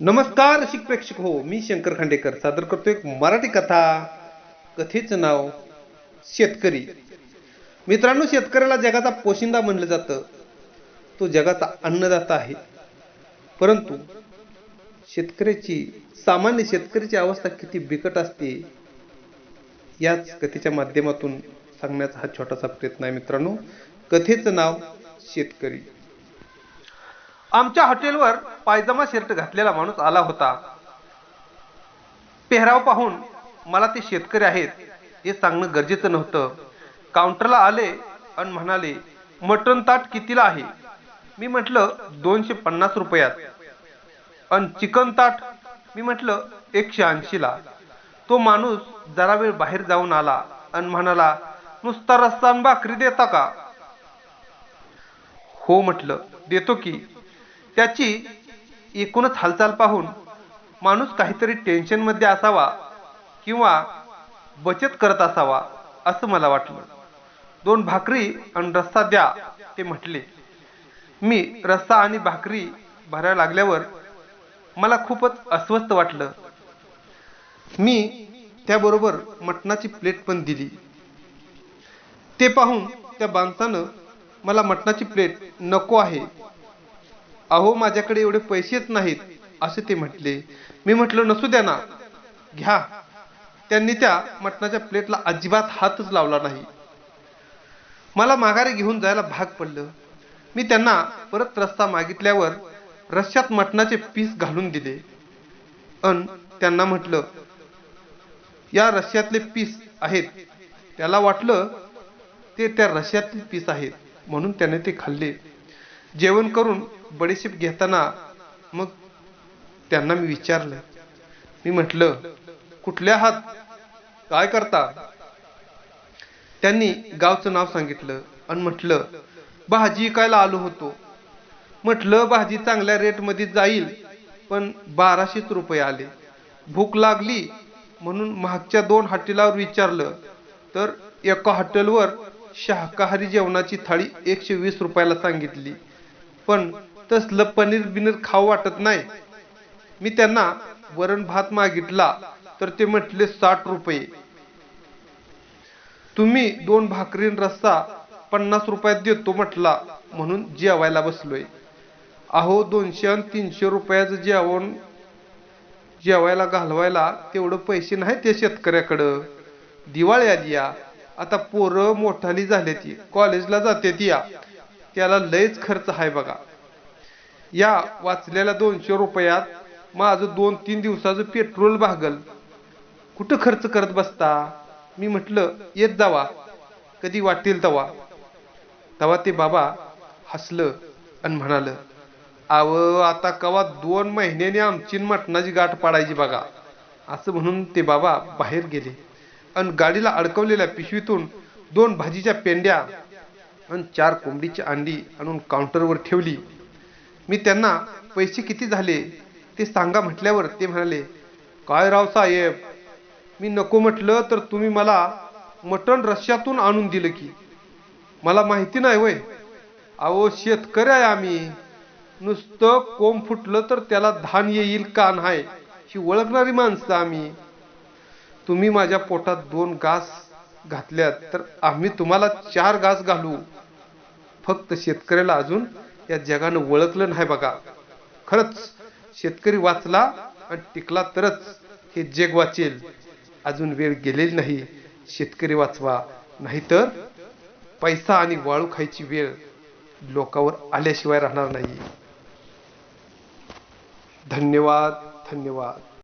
नमस्कार रसिक प्रेक्षक हो मी शंकर खांडेकर. सादर करतो एक मराठी कथा. कथेचं नाव शेतकरी. मित्रांनो शेतकऱ्याला जगाचा पोशिंदा म्हणलं जातं. तो जगाचा अन्नदाता आहे. परंतु शेतकऱ्याची सामान्य शेतकऱ्याची अवस्था किती बिकट असते याच कथेच्या माध्यमातून सांगण्याचा हा छोटासा प्रयत्न आहे मित्रांनो. कथेचं नाव शेतकरी. आमच्या हॉटेलवर पायजमा शर्ट घातलेला माणूस आला होता. पेहराव पाहून मला ते शेतकरी आहेत हे सांगणं गरजेचं नव्हतं. काउंटरला आले आणि म्हणाले मटण ताट कितीला आहे? मी म्हटलं दोनशे पन्नास रुपयात. आणि चिकन ताट? मी म्हटलं एकशे ऐंशीला. तो माणूस जरा वेळ बाहेर जाऊन आला आणि म्हणाला नुसता रस्ता भाकरी देता का? हो म्हटलं देतो की. त्याची एकूणच हालचाल पाहून माणूस काहीतरी टेन्शनमध्ये असावा किंवा बचत करत असावा असं मला वाटलं. दोन भाकरी आणि रस्सा द्या ते म्हटले. मी रस्सा आणि भाकरी भरायला लागल्यावर मला खूपच अस्वस्थ वाटलं. मी त्याबरोबर मटणाची प्लेट पण दिली. ते पाहून त्या माणसानं मला मटणाची प्लेट नको आहे अहो माझ्याकडे एवढे पैसेच नाहीत असे ते म्हटले. मी म्हटलं नसू द्या ना. घ्या. त्यांनी त्या मटणाच्या प्लेटला अजिबात हातच लावला नाही. मला माघारी घेऊन जायला भाग पडलं. मी त्यांना परत रस्ता मागितल्यावर रश्श्यात मटणाचे पीस घालून दिले. अन त्यांना म्हटलं या रश्श्यातले पीस आहेत. त्याला वाटलं ते त्या रश्श्यातले पीस आहेत. म्हणून त्याने ते खाल्ले. जेवण करून बडीशेप घेताना मग त्यांना मी विचारलं. मी म्हटलं कुठल्या हात काय करता? त्यांनी गावचं नाव सांगितलं आणि म्हटलं भाजी विकायला आलो होतो. म्हटलं भाजी चांगल्या रेटमध्ये जाईल पण बाराशेच रुपये आले. भूक लागली म्हणून मागच्या दोन हॉटेलावर विचारलं. तर एका हॉटेलवर शाकाहारी जेवणाची थाळी एकशे वीस रुपयाला सांगितली. पण तसलं पनीर बिनीर खाऊ वाटत नाही. मी त्यांना वरण भात मागितला तर ते म्हटले साठ रुपये. तुम्ही दोन भाकरीन रस्सा पन्नास रुपयात देतो म्हटला म्हणून जेवायला बसलोय. अहो दोनशे आणि तीनशे रुपयाचं जेवण जेवायला घालवायला तेवढं पैसे नाही त्या शेतकऱ्याकडं. दिवाळी आली या. आता पोरं मोठाली झाली ती कॉलेजला जाते ती या. त्याला लयच खर्च आहे बघा. या वाचलेल्या दोनशे रुपयात माझं दोन तीन दिवसाचं पेट्रोल भागल. कुठं खर्च करत बसता? मी म्हटलं येत जावा. कधी वाटेल तवा. तवा ते बाबा हसलं आणि म्हणालं आव आता कवा दोन महिन्याने आमची मटणाची गाठ पाडायची बघा. असं म्हणून ते बाबा बाहेर गेले आणि गाडीला अडकवलेल्या पिशवीतून दोन भाजीच्या पेंड्या आणि चार कोंबडीची अंडी आणून काउंटरवर ठेवली. मी त्यांना पैसे किती झाले ते सांगा म्हटल्यावर ते म्हणाले काय राव साहेब मी नको म्हटलं तर तुम्ही मला मटण रश्यातून आणून दिलं की. मला माहिती नाही वय. अहो शेतकरी आहे आम्ही. नुसतं कोंब फुटलं तर त्याला धान येईल का नाही ही ओळखणारी माणसं आम्ही. तुम्ही माझ्या पोटात दोन घास घातल्यात तर आम्ही तुम्हाला चार घास घालू. फक्त शेतकऱ्याला अजून या जगानं ओळखलं नाही बघा. खरंच शेतकरी वाचला आणि टिकला तरच हे जग वाचेल. अजून वेळ गेलेली नाही. शेतकरी वाचवा. नाहीतर पैसा आणि वाळू खायची वेळ लोकावर आल्याशिवाय राहणार नाही. धन्यवाद धन्यवाद.